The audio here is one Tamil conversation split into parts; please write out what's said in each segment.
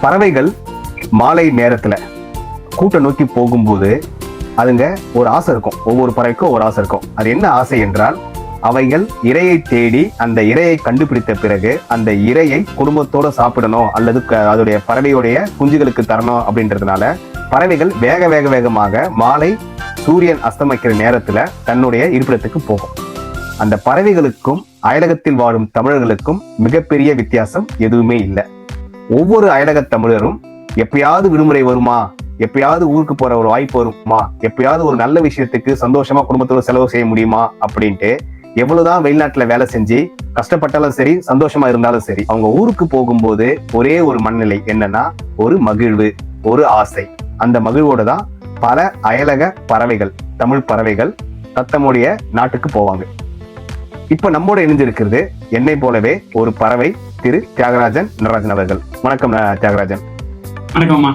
பறவைகள் மாலை நேரத்தில் கூட்டம் நோக்கி போகும்போது அதுங்க ஒரு ஆசை இருக்கும். ஒவ்வொரு பறவைக்கும் ஒரு ஆசை இருக்கும். அது என்ன ஆசை என்றால் அவைகள் இரையை தேடி அந்த இரையை கண்டுபிடித்த பிறகு அந்த இரையை குடும்பத்தோட சாப்பிடணும் அல்லது க- அதோடைய பறவையுடைய குஞ்சுகளுக்கு தரணும் அப்படின்றதுனால பறவைகள் வேக வேக வேகமாக மாலை சூரியன் அஸ்தமிக்கிற நேரத்துல தன்னுடைய இருப்பிடத்துக்கு போகும். அந்த பறவைகளுக்கும் அயலகத்தில் வாழும் தமிழர்களுக்கும் மிகப்பெரிய வித்தியாசம் எதுவுமே இல்லை. ஒவ்வொரு அயலக தமிழரும் எப்பயாவது விடுமுறை வருமா? எப்பயாவது ஊருக்கு போற ஒரு வாய்ப்பு வருமா? எப்பயாவது ஒரு நல்ல விஷயத்துக்கு சந்தோஷமா குடும்பத்தோட செலவு செய்ய முடியுமா? அப்படின்ட்டு எவ்வளவுதான் வெளிநாட்டுல வேலை செஞ்சு கஷ்டப்பட்டாலும் சரி சந்தோஷமா இருந்தாலும் சரி அவங்க ஊருக்கு போகும்போது ஒரே ஒரு மனநிலை என்னன்னா ஒரு மகிழ்வு ஒரு ஆசை. அந்த மகிழ்வோட தான் பல அயலக பறவைகள் தமிழ் பறவைகள் தத்தமுடைய நாட்டுக்கு போவாங்க. இப்ப நம்மோட இணைஞ்சிருக்கிறது என்னை போலவே ஒரு பறவை திரு தியாகராஜன் நடராஜன் அவர்கள். வணக்கம் தியாகராஜன். வணக்கம்மா.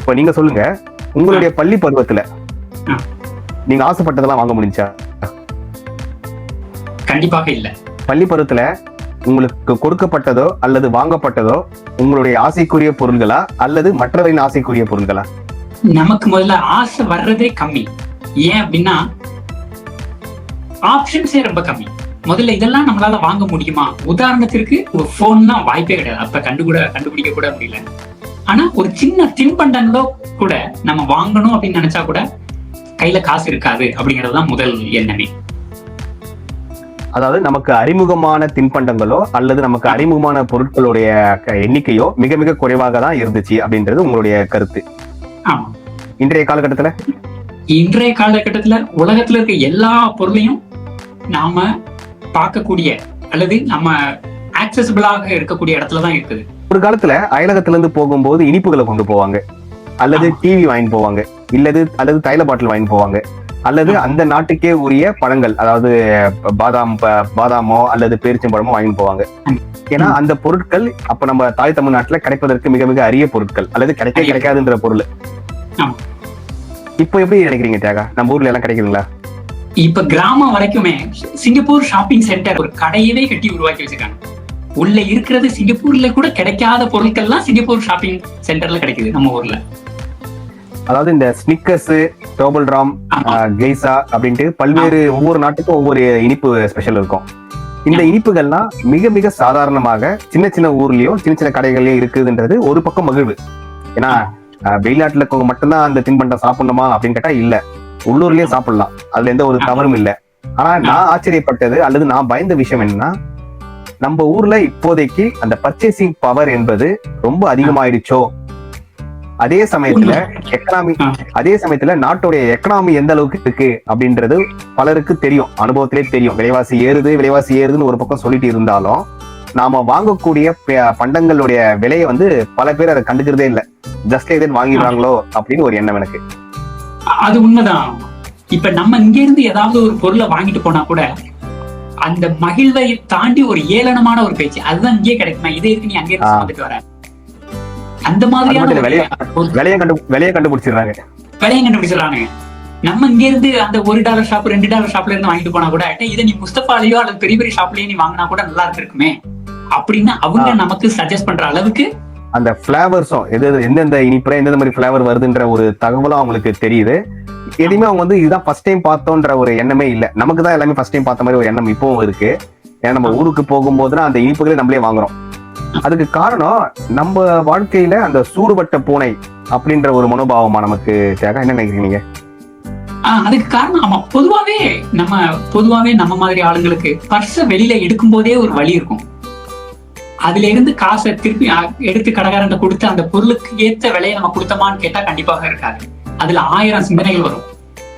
இப்ப நீங்க சொல்லுங்க உங்களுடைய பள்ளி பருவத்துல. நீங்க ஆசைப்பட்டதெல்லாம் வாங்க முடிஞ்சா? கண்டிப்பாக இல்ல. பள்ளி பருவத்துல உங்களுக்கு கொடுக்கப்பட்டதோ அல்லது வாங்கப்பட்டதோ உங்களுடைய ஆசைக்குரிய பொருள்களா அல்லது மற்றவரின் ஆசைக்குரிய பொருள்களா? நமக்கு முதல்ல ஆசை வர்றதே கம்மி. ஏன் அப்படின்னா ஆப்ஷன்ஸே ரொம்ப கம்மி. முதல்ல இதெல்லாம் நம்மளால வாங்க முடியுமா? உதாரணத்திற்கு ஒரு போன் தான் வாய்ப்பே கிடையாது. அப்ப கண்டு கூட கண்டுபிடிக்க கூட முடியல. ஆனா ஒரு சின்ன தின்பண்டங்களோ கூட நம்ம வாங்கணும் அப்படின்னு நினைச்சா கூட கையில காசு இருக்காது அப்படிங்கறது தான் முதல் எண்ணமே. அதாவது நமக்கு அறிமுகமான தின்பண்டங்களோ அல்லது நமக்கு அறிமுகமான பொருட்களுடைய எண்ணிக்கையோ மிக மிக குறைவாக தான் இருந்துச்சு அப்படின்றது உங்களுடைய கருத்து. ஆமா. இன்றைய காலகட்டத்துல? இன்றைய காலகட்டத்துல உலகத்துல இருக்க எல்லா பொருளையும் நாம பார்க்கக்கூடிய அல்லது நம்ம ஆக்சசிபிளாக இருக்கக்கூடிய இடத்துல தான் இருக்குது. ஒரு காலத்துல அயலகத்துல இருந்து போகும்போது இனிப்புகளை கொண்டு போவாங்க. அல்லது. டிவி வாங்கிட்டு போவாங்க. இல்லது அல்லது தைல பாட்டில் வாங்கிட்டு போவாங்க. அல்லது அந்த நாட்டுக்கே உரிய பழங்கள் அதாவது பாதாம் பாதாமோ அல்லது பேரிச்சம்பழமோ வாங்கிட்டு போவாங்க. ஏன்னா அந்த பொருட்கள் அப்ப நம்ம தாய் தமிழ்நாட்டுல கிடைப்பதற்கு மிக மிக அரிய பொருட்கள். அல்லது கிடைக்க. கிடைக்காதுன்ற பொருள். இப்போ எப்படி நினைக்கிறீங்க தியாகா? நம்ம ஊர்ல எல்லாம் கிடைக்குதுங்களா? இப்ப கிராமம் வரைக்குமே சிங்கப்பூர் ஷாப்பிங் சென்டர் ஒரு கடையவே கட்டி உருவாக்கி வச்சிருக்காங்க. உள்ள இருக்கிறது சிங்கப்பூர்ல கூட கிடைக்காத பொருட்கள்லாம் சிங்கப்பூர் ஷாப்பிங் சென்டர்ல கிடைக்குது நம்ம ஊர்ல. அதாவது இந்த ஸ்னிக்கர்ஸ் டோபல் ராம். கெய்சா அப்படின்ட்டு பல்வேறு ஒவ்வொரு நாட்டுக்கும் ஒவ்வொரு இனிப்பு ஸ்பெஷல் இருக்கும். இந்த இனிப்புகள்லாம் மிக மிக சாதாரணமாக சின்ன சின்ன ஊர்லயும் சின்ன சின்ன கடைகள்லயும் இருக்குதுன்றது ஒரு பக்கம் மகிழ்வு. ஏன்னா வெளிநாட்டுல மட்டும்தான் அந்த தின்பண்டம் சாப்பிடணுமா அப்படின்னு கேட்டா இல்ல. உள்ளூர்லயும் சாப்பிடலாம். அதுல எந்த ஒரு தவறும் இல்ல. ஆனா நான் ஆச்சரியப்பட்டது அல்லது நான் பயந்த விஷயம் என்னன்னா நம்ம ஊர்ல இப்போதைக்கு அந்த பர்ச்சேசிங் பவர் என்பது ரொம்ப அதிகமாயிடுச்சோ? அதே சமயத்துல எக்கனாமி. அதே சமயத்துல நாட்டுடைய எக்கனாமி எந்த அளவுக்கு இருக்கு அப்படின்றது பலருக்கு தெரியும். அனுபவத்திலே தெரியும். விலைவாசி ஏறுது விலைவாசி ஏறுதுன்னு ஒரு பக்கம் சொல்லிட்டு இருந்தாலும் நாம வாங்கக்கூடிய பண்டங்களுடைய விலையை வந்து பல பேர் அதை கண்டுக்கிறதே இல்ல. ஜஸ்ட் எதுன்னு வாங்கிடுறாங்களோ அப்படின்னு ஒரு எண்ணம் எனக்கு. அது உண்மைதான். இப்ப நம்ம இங்க இருந்து ஏதாவது ஒரு பொருளை வாங்கிட்டு போனா கூட அந்த மகிழ்வை தாண்டி ஒரு ஏளனமான ஒரு பேச்சு அதுதான் இங்கே கிடைக்குமா? இதே இருக்கு நீ அங்கே. சுமந்துட்டு வர. அந்த மாதிரியான விலையை கண்டு விலையை கண்டுபிடிச்சிடுறாங்க. விலையை கண்டுபிடிச்சிடறானுங்க நம்ம இங்க இருந்து அந்த ஒரு டாலர் ஷாப் ரெண்டு டாலர் ஷாப்ல இருந்து வாங்கிட்டு போனா கூட "டேய், இதை நீ முஸ்தபாலையோ அல்லது பெரிய பெரிய ஷாப்லயோ நீ வாங்கினா கூட நல்லா இருந்திருக்குமே. அப்படின்னு அவங்க. நமக்கு சஜஸ்ட் பண்ற அளவுக்கு அந்த ஃப்ளேவர்ஸும் எது எந்தெந்த இனிப்புல எந்தெந்த மாதிரி ஃப்ளேவர் வருதுன்ற ஒரு தகவலும் அவங்களுக்கு தெரியுது. எதுவுமே அவங்க வந்து இதுதான் ஃபர்ஸ்ட் டைம் பார்த்தோன்ற ஒரு எண்ணமே இல்லை. நமக்கு தான் எல்லாமே ஃபர்ஸ்ட் டைம் பார்த்த மாதிரி ஒரு எண்ணம் இப்பவும் இருக்கு. ஏன்னா நம்ம ஊருக்கு போகும்போதுனா அந்த இனிப்புகளே நம்மளே வாங்குறோம். அதுக்கு காரணம் நம்ம வாழ்க்கையில அந்த சூடுபட்ட பூனை அப்படின்ற ஒரு மனோபாவமா நமக்கு தேவை. என்ன நினைக்கிறீங்க அதுக்கு காரணம் ஆமா. பொதுவாவே நம்ம பொதுவாவே நம்ம மாதிரி ஆளுங்களுக்கு பர்ஸ வெளியில எடுக்கும் போதே ஒரு வழி இருக்கும். அதுல இருந்து காசை திருப்பி எடுத்து கடைக்காரன் கொடுத்து அந்த பொருளுக்கு ஏத்த விலையை நம்ம கொடுத்தோமான்னு கேட்டா கண்டிப்பாக இருக்காது. அதுல ஆயிரம் சிந்தனைகள் வரும்.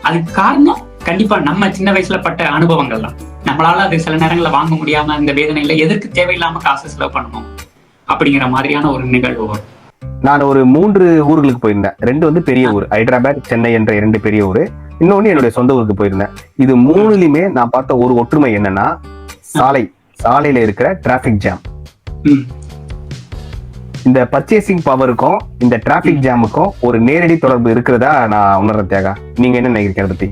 அதுக்கு காரணம் கண்டிப்பா நம்ம சின்ன வயசுல பட்ட அனுபவங்கள் தான். நம்மளால அது சில நேரங்களில் வாங்க முடியாம இந்த வேதனையில எதற்கு தேவையில்லாம காசு செலவு பண்ணணும்? அப்படிங்கிற மாதிரியான ஒரு நிகழ்வு வரும். நான் ஒரு மூன்று ஊர்களுக்கு போயிருந்தேன். ரெண்டு வந்து பெரிய ஊர். ஹைதராபாத் சென்னை என்ற இரண்டு பெரிய ஊர். இன்னொன்னு என்னுடைய சொந்த ஊருக்கு போயிருந்தேன். இது மூணுலயுமே நான் பார்த்த ஒரு ஒற்றுமை என்னன்னா சாலை. சாலையில இருக்கிற டிராபிக் ஜாம் இந்த பர்ச்சேசிங் பவருக்கும் இந்த டிராபிக் ஜாமுக்கும் ஒரு நேரடி தொடர்பு இருக்கிறதா நான் உணர்றேன் தியாகா. நீங்க என்ன நினைக்கிறீங்க பத்தி?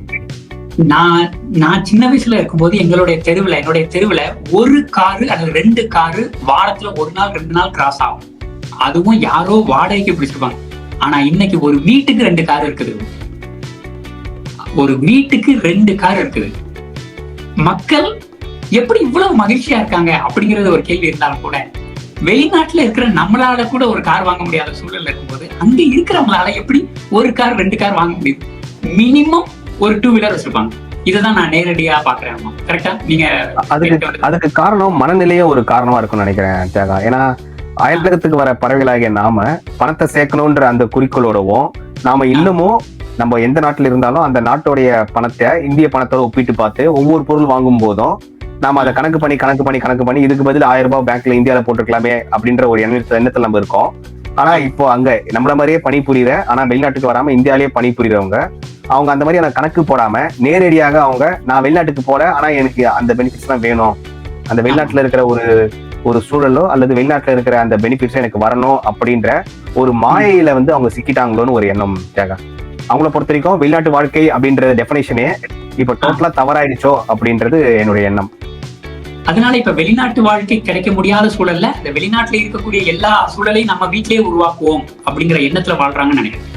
நான் நான் சின்ன வயசுல இருக்கும்போது எங்களுடைய தெருவுல என்னுடைய தெருவுல ஒரு காரு அல்லது ரெண்டு காரு வாரத்துல ஒரு நாள் ரெண்டு நாள் கிராஸ் ஆகும். அதுவும் யாரோ வாடகைக்கு பிடிச்சிருப்பாங்க. ஆனா இன்னைக்கு ஒரு வீட்டுக்கு ரெண்டு கார் இருக்குது. ஒரு வீட்டுக்கு ரெண்டு கார் இருக்குது. மக்கள் எப்படி இவ்வளவு மகிழ்ச்சியா இருக்காங்க அப்படிங்கறது ஒரு கேள்வி இருந்தாலும் கூட வெளிநாட்டுல இருக்கிற நம்மளால கூட ஒரு கார் வாங்க முடியாத சூழல்ல இருக்கும்போது அங்க இருக்கிறவங்களால எப்படி ஒரு கார் ரெண்டு கார் வாங்க முடியுது மினிமம் ஒரு டூ வீலர் வச்சிருப்பாங்க. இதுதான் நான் நேரடியா பாக்குறேன் கரெக்டா நீங்க அதுக்கு அதுக்கு காரணம் மனநிலையே ஒரு காரணமா இருக்கும்னு நினைக்கிறேன் தியாகா. ஏன்னா அயலகத்துக்கு வர பறவைகளாகிய நாம பணத்தை சேர்க்கணுன்ற அந்த குறிக்கோளோடவும் நாம இன்னமும் நம்ம எந்த நாட்டுல இருந்தாலும் அந்த நாட்டோடைய பணத்தை இந்திய பணத்தோட ஒப்பிட்டு பார்த்து ஒவ்வொரு பொருள் வாங்கும் போதும் நாம அதை கணக்கு பண்ணி கணக்கு பண்ணி கணக்கு பண்ணி இதுக்கு பதில் ஆயிரம் ரூபாய் பேங்க்ல இந்தியாவில போட்டுக்கலாமே அப்படின்ற ஒரு எண்ணத்துல நம்ம இருக்கோம். ஆனா இப்போ அங்க நம்மள மாதிரியே பணி புரியுற ஆனா வெளிநாட்டுக்கு வராம இந்தியாலேயே பணிபுரியறவங்க அவங்க அந்த மாதிரியான கணக்கு போடாம நேரடியாக அவங்க நான் வெளிநாட்டுக்கு போல ஆனா எனக்கு அந்த பெனிஃபிட்ஸ் எல்லாம் வேணும். அந்த வெளிநாட்டுல இருக்கிற ஒரு ஒரு சூழலோ அல்லது வெளிநாட்டுல இருக்கிற அந்த பெனிஃபிட்ஸ் எனக்கு வரணும் அப்படின்ற ஒரு மாயையில வந்து அவங்க சிக்கிட்டாங்களோன்னு ஒரு எண்ணம் தியாகா. அவங்கள பொறுத்த வரைக்கும் வெளிநாட்டு வாழ்க்கை அப்படின்ற டெஃபினேஷனே இப்ப டோட்டலா தவறாயிடுச்சோ அப்படின்றது என்னுடைய எண்ணம். அதனால இப்ப வெளிநாட்டு வாழ்க்கை கிடைக்க முடியாத சூழல்ல இந்த வெளிநாட்டுல இருக்கக்கூடிய எல்லா சூழலையும் நம்ம வீட்டிலேயே உருவாக்குவோம் அப்படிங்கிற எண்ணத்துல வாழ்றாங்கன்னு நினைக்கிறேன்.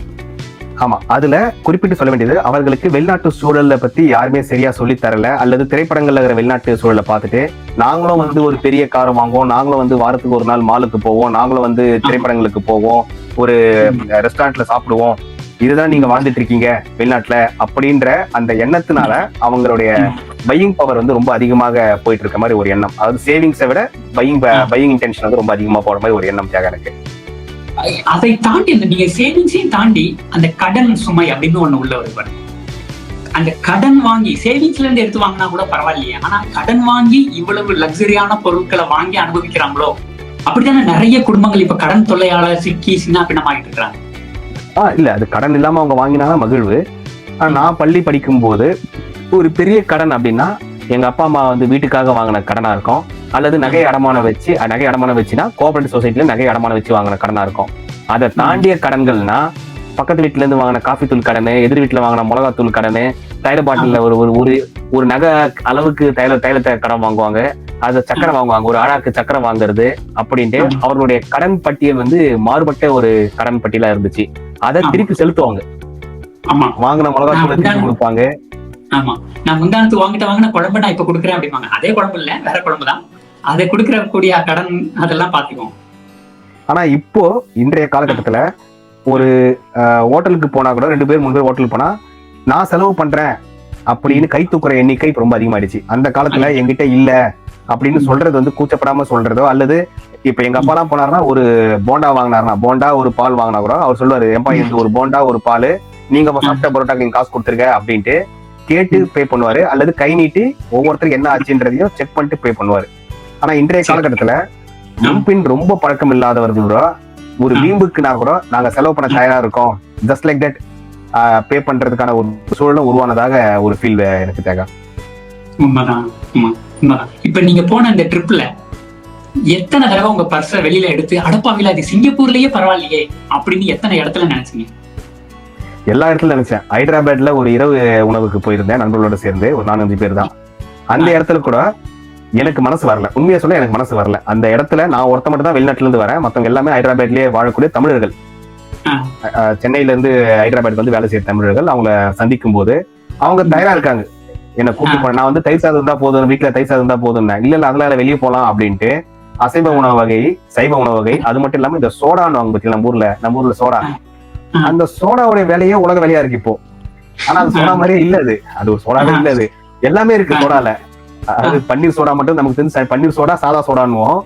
ஆமா அதுல குறிப்பிட்டு சொல்ல வேண்டியது அவர்களுக்கு வெளிநாட்டு சூழலை பத்தி யாருமே சரியா சொல்லி தரல அல்லது திரைப்படங்கள்ல இருக்கிற வெளிநாட்டு சூழலை பார்த்துட்டு நாங்களும் வந்து ஒரு பெரிய கார் வாங்குவோம் நாங்களும் வந்து வாரத்துக்கு ஒரு நாள் மாலுக்கு போவோம் நாங்களும் வந்து திரைப்படங்களுக்கு போவோம் ஒரு ரெஸ்டாரண்ட்ல சாப்பிடுவோம் இதுதான் நீங்க வாழ்ந்துட்டு இருக்கீங்க வெளிநாட்டுல அப்படின்ற அந்த எண்ணத்தினால அவங்களுடைய பையிங் பவர் வந்து ரொம்ப அதிகமாக போயிட்டு இருக்க மாதிரி ஒரு எண்ணம். அதாவது சேவிங்ஸை விட பையிங் பையிங் இன்டென்ஷன் வந்து ரொம்ப அதிகமா போற மாதிரி ஒரு எண்ணம் தியாக எனக்கு. அதை தாண்டி அந்த நீங்க சேவிங்ஸையும் தாண்டி அந்த கடன் சுமை அப்படின்னு ஒண்ணு உள்ள பாருங்க. அந்த கடன் வாங்கி சேவிங்ஸ்ல இருந்து எடுத்து வாங்கினா கூட பரவாயில்லையே. ஆனா கடன் வாங்கி இவ்வளவு லக்ஸரியான பொருட்களை வாங்கி அனுபவிக்கிறாங்களோ? அப்படித்தானே நிறைய குடும்பங்கள் இப்ப கடன் தொல்லையால சிக்கி சின்ன பின்னமாகிட்டு இருக்காங்க ஆ இல்ல அது கடன் இல்லாம அவங்க வாங்கினாதான் மகிழ்வு. ஆனா நான் பள்ளி படிக்கும் போது ஒரு பெரிய கடன் அப்படின்னா எங்க அப்பா அம்மா வந்து வீட்டுக்காக வாங்கின கடனா இருக்கும். அல்லது நகை அடமானம் வச்சு நகை அடமானம் வச்சுனா கோஆபரேட்டிவ் சொசைட்டில நகை அடமானம் வச்சு வாங்கின கடனா இருக்கும். அதை தாண்டிய கடன்கள்னா பக்கத்து வீட்டுல இருந்து வாங்கின காஃபி தூள் கடன் எதிர் வீட்டுல வாங்கின மிளகாத்தூள் கடன் தைல பாட்டில ஒரு ஒரு ஒரு ஒரு நகை அளவுக்கு தைல தைலத்தை கடன் வாங்குவாங்க. அது சக்கரை வாங்குவாங்க. ஒரு ஆழாக்கு சக்கரை வாங்குறது அப்படின்ட்டு. அவர்களுடைய கடன் பட்டியல் வந்து மாறுபட்ட ஒரு கடன் பட்டியலா இருந்துச்சு. அதை. திருப்பி செலுத்துவாங்க. ஆமா. வாங்கின மிளகாத்தூளை திருப்பி கொடுப்பாங்க. ஆமா. நான் முந்தானத்து வாங்கிட்ட வாங்கின குழம்பு நான் இப்ப கொடுக்குறேன் அப்படிம்பாங்க. அதே குழம்பு இல்ல வேற குழம்பு தான். அதை கொடுக்கிற கூடிய கடன் அதெல்லாம் பாத்துக்குவோம் ஆனா இப்போ இன்றைய காலகட்டத்துல ஒரு ஹோட்டலுக்கு போனா கூட ரெண்டு பேர் மூணு பேர் ஹோட்டலுக்கு போனா நான் செலவு பண்றேன். அப்படின்னு கை தூக்குற எண்ணிக்கை ரொம்ப அதிகமாயிடுச்சு. அந்த காலத்துல என்கிட்ட இல்ல அப்படின்னு சொல்றது வந்து கூச்சப்படாம சொல்றதோ அல்லது இப்ப எங்க அப்பா எல்லாம் போனாருன்னா ஒரு போண்டா வாங்கினாருன்னா போண்டா ஒரு பால் வாங்கினா கூட அவர் சொல்லுவாரு ஏன்பா இந்த ஒரு போண்டா ஒரு பால். நீங்க சாப்பிட்ட பரோட்டாக்கு நீங்க காசு கொடுத்துருங்க அப்படின்ட்டு கேட்டு பே பண்ணுவாரு. அல்லது கை நீட்டி ஒவ்வொருத்தருக்கு என்ன ஆச்சுன்றதையும் செக் பண்ணிட்டு பே பண்ணுவாரு. ஆனா இன்றைய. காலகட்டத்துல முன்பின் ரொம்ப பழக்கம் இல்லாதவர்கள் கூட ஒரு. வீம்புக்குனா கூட நாங்க செலவு பண்ண தயாரா இருக்கோம். ஜஸ்ட் லைக் தட் பே பண்றதுக்கான ஒரு சூழலும் உருவானதாக ஒரு ஃபீல் எனக்கு உண்மைதான் உண்மைதான். இப்ப நீங்க போன அந்த ட்ரிப்ல எத்தனை தடவை உங்க பர்ஸ வெளியில எடுத்து அடப்பாவில அது சிங்கப்பூர்லயே பரவாயில்லையே அப்படின்னு எத்தனை இடத்துல நினைச்சீங்க? எல்லா இடத்துல நினைச்சேன். ஹைதராபாத்ல ஒரு இரவு உணவுக்கு போயிருந்தேன் நண்பர்களோட சேர்ந்து. ஒரு நாலஞ்சு பேர் தான். அந்த இடத்துல கூட எனக்கு மனசு வரல. உண்மையை சொல்ல எனக்கு மனசு வரல. அந்த இடத்துல நான் ஒருத்த மட்டும் தான் வெளிநாட்டுல இருந்து வரேன். மத்தவங்க எல்லாமே ஹைதராபாத்லயே வாழக்கூடிய தமிழர்கள். சென்னையில இருந்து ஹைதராபாத் வந்து வேலை செய்யற தமிழர்கள் அவங்கள சந்திக்கும் போது அவங்க தயாரா இருக்காங்க. என்ன கூப்பிட்டு நான் வந்து தயிர் சாதம் இருந்தா போதும் வீட்டுல தயிர் சாதம் இருந்தா போதும் இல்ல இல்ல அதெல்லாம் வெளியே போலாம் அப்படின்ட்டு அசைவ உணவு வகை சைவ உணவு வகை அது மட்டும் இல்லாம இந்த சோடான்னு வாங்க பத்தி நம்ம ஊர்ல நம்ம ஊர்ல சோடா. அந்த சோடாவுடைய வேலையே உலக வேலையா இருக்கு இப்போ. ஆனா அது சோடா மாதிரியே இல்ல அது. அது ஒரு சோடாவே இல்ல அது. எல்லாமே இருக்கு. சோடால. அது பன்னீர் சோடா மட்டும் நமக்கு தெரிஞ்சு பன்னீர் சோடா சாதா சோடான்னுவோம்.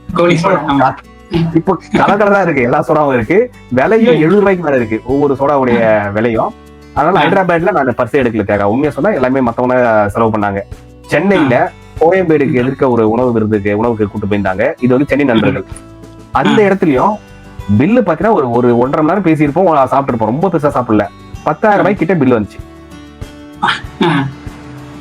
இப்போ கலரா இருக்கு எல்லா சோடாவும் இருக்கு. விலையும் எழுபது ரூபாய்க்கு மேல இருக்கு ஒவ்வொரு சோடாவுடைய விலையும். அதனால. ஹைதராபாத்ல நான் பர்ஸ் எடுக்கல தேவை உண்மையா சொன்னா எல்லாமே மத்தவங்க செலவு பண்ணாங்க. சென்னையில கோயம்பேடுக்கு எதிர்க்க ஒரு உணவு விருதுக்கு உணவுக்கு கூட்டு போயிருந்தாங்க. இது வந்து சென்னை நண்பர்கள். அந்த இடத்துலயும் பில்லு பாத்தீங்கன்னா ஒரு ஒரு ஒன்றரை மணி நேரம் பேசியிருப்போம் சாப்பிட்டுருப்போம். ரொம்ப பெருசா சாப்பிடல. பத்தாயிரம் ரூபாய் கிட்ட பில் வந்துச்சு.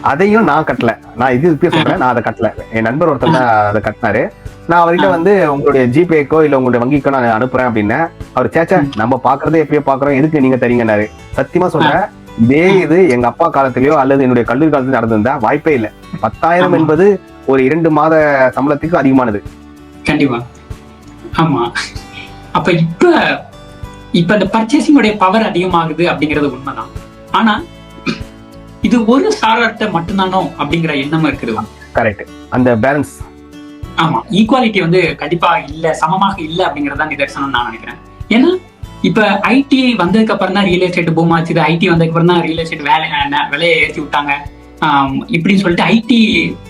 அதையும் நான் கட்டல. நான் இது இப்பயே சொல்றேன் நான் அதை கட்டல. என் நண்பர் ஒருத்தர் தான் அதை கட்டினாரு. நான் அவர்கிட்ட வந்து உங்களுடைய ஜிபேக்கோ இல்ல உங்களுடைய வங்கிக்கோ நான் அனுப்புறேன் அப்படின்னு. அவர் சேச்சா நம்ம பாக்குறதே எப்பயோ பாக்குறோம் எதுக்கு நீங்க தரீங்கன்னாரு. சத்தியமா சொல்றேன் இதே இது எங்க அப்பா காலத்திலயோ அல்லது என்னுடைய கல்லூரி காலத்துல நடந்திருந்தா வாய்ப்பே இல்ல. பத்தாயிரம். என்பது ஒரு இரண்டு மாத சம்பளத்துக்கு அதிகமானது. கண்டிப்பா. ஆமா. அப்ப இப்ப இப்ப இந்த பர்ச்சேசிங் உடைய பவர் அதிகமாகுது அப்படிங்கிறது உண்மைதான். ஆனா இது ஒரு சாரார்ட்ட மட்டும்தானோ அப்படிங்கிற எண்ணம் இருக்குது. கரெக்ட் அந்த பேலன்ஸ் ஆமா ஈக்குவாலிட்டி வந்து கண்டிப்பா இல்ல சமமாக இல்ல அப்படிங்கறதா நிதர்சனம் நான் நினைக்கிறேன். ஏன்னா இப்ப ஐடி வந்ததுக்கு அப்புறம் தான் ரியல் எஸ்டேட் பூம் ஆச்சு. ஐடி வந்ததுக்கு அப்புறம் தான் ரியல் எஸ்டேட் வேலை விலையை ஏற்றி விட்டாங்க. இப்படின்னு சொல்லிட்டு ஐடி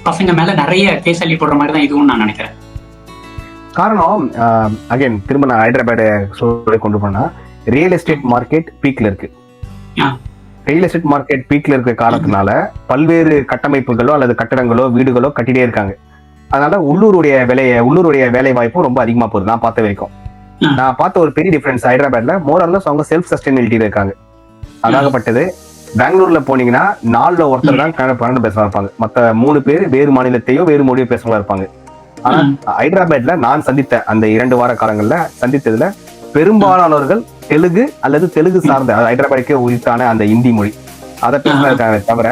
பசங்க மேல நிறைய கேஸ் அள்ளி போடுற மாதிரி தான் இதுவும் நான் நினைக்கிறேன். காரணம் அகைன் திரும்ப நான் ஹைதராபாத் சூழலை கொண்டு போனா ரியல் எஸ்டேட் மார்க்கெட் பீக்ல இருக்கு. ரியல் எஸ்டேட் மார்க்கெட் பீக்ல இருக்க காரணத்தினால பல்வேறு கட்டமைப்புகளோ அல்லது கட்டடங்களோ வீடுகளோ கட்டிட்டே இருக்காங்க. அதனால உள்ளூருடைய விலைய உள்ளூருடைய வேலை வாய்ப்பும் ரொம்ப அதிகமா போகுது நான் பார்த்த வரைக்கும். நான் பார்த்த ஒரு பெரிய டிஃபரன்ஸ் ஹைதராபாத்ல மோரல்லஸ் அவங்க செல்ஃப் சஸ்டைனபிலிட்டியில இருக்காங்க. அதாகப்பட்டது பெங்களூர்ல போனீங்கன்னா நாலுல ஒருத்தர் தான் கன்னட கன்னடம் பேசுறவங்க இருப்பாங்க மத்த மூணு பேர் வேறு மாநிலத்தையோ வேறு மொழியோ பேசுறவங்க இருப்பாங்க. ஆனா. ஹைதராபாத்ல நான் சந்தித்த அந்த இரண்டு வார காலங்கள்ல சந்தித்ததுல பெரும்பாலானவர்கள் தெலுங்கு அல்லது தெலுங்கு சார்ந்த ஹைதராபாத்துக்கே உரித்தான அந்த இந்தி மொழி. அதை பேசுறதுக்காக தவிர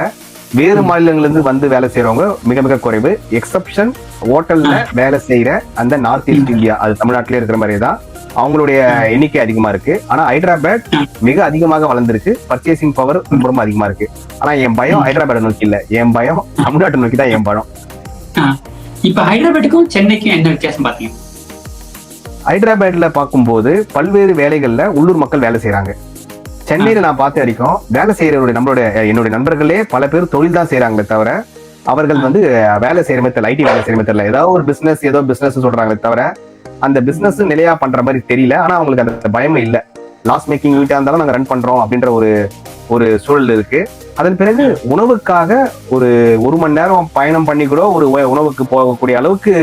வேறு மாநிலங்கள்ல இருந்து வந்து வேலை செய்யறவங்க மிக மிக குறைவு. எக்ஸப்ஷன் ஹோட்டல்ல வேலை செய்யற அந்த நார்த் ஈஸ்ட் இந்தியா அது தமிழ்நாட்டிலே இருக்கிற மாதிரி தான் அவங்களுடைய எண்ணிக்கை அதிகமா இருக்கு. ஆனா ஹைதராபாத் மிக அதிகமாக வளர்ந்திருக்கு. பர்ச்சேசிங் பவர் ரொம்ப அதிகமா இருக்கு. ஆனா என் பயம் ஹைதராபாத் நோக்கி இல்ல. என் பயம் தமிழ்நாட்டை நோக்கி தான் என் பயம். இப்ப ஹைதராபாத்துக்கும் சென்னைக்கும் என்ன வித்தியாசம் பாத்தீங்க ஹைதராபாத்தில் பார்க்கும்போது பல்வேறு வேலைகளில் உள்ளூர் மக்கள் வேலை செய்கிறாங்க சென்னையில் நான் பார்த்த வரைக்கும் வேலை செய்கிறவருடைய நம்மளுடைய என்னுடைய நண்பர்களே பல பேர் தொழில் தான் செய்கிறாங்களே தவிர அவர்கள் வந்து வேலை செய்யற மாதிரி ஐடி வேலை செய்கிற மாதிரி ஏதாவது ஒரு பிஸ்னஸ் ஏதோ பிஸ்னஸ் சொல்கிறாங்களே தவிர அந்த பிஸ்னஸ் நிலையாக பண்ணுற மாதிரி தெரியல. ஆனால் அவங்களுக்கு அந்த பயமே இல்லை. லாஸ் மேக்கிங் வீட்டா இருந்தாலும் நாங்கள் ரன் பண்ணுறோம் அப்படின்ற ஒரு ஒரு சூழல் இருக்கு. அதன் பிறகு உணவுக்காக ஒரு ஒரு மணி நேரம் பயணம் பண்ணி கூட ஒரு உணவுக்கு போகக்கூடிய அளவுக்கு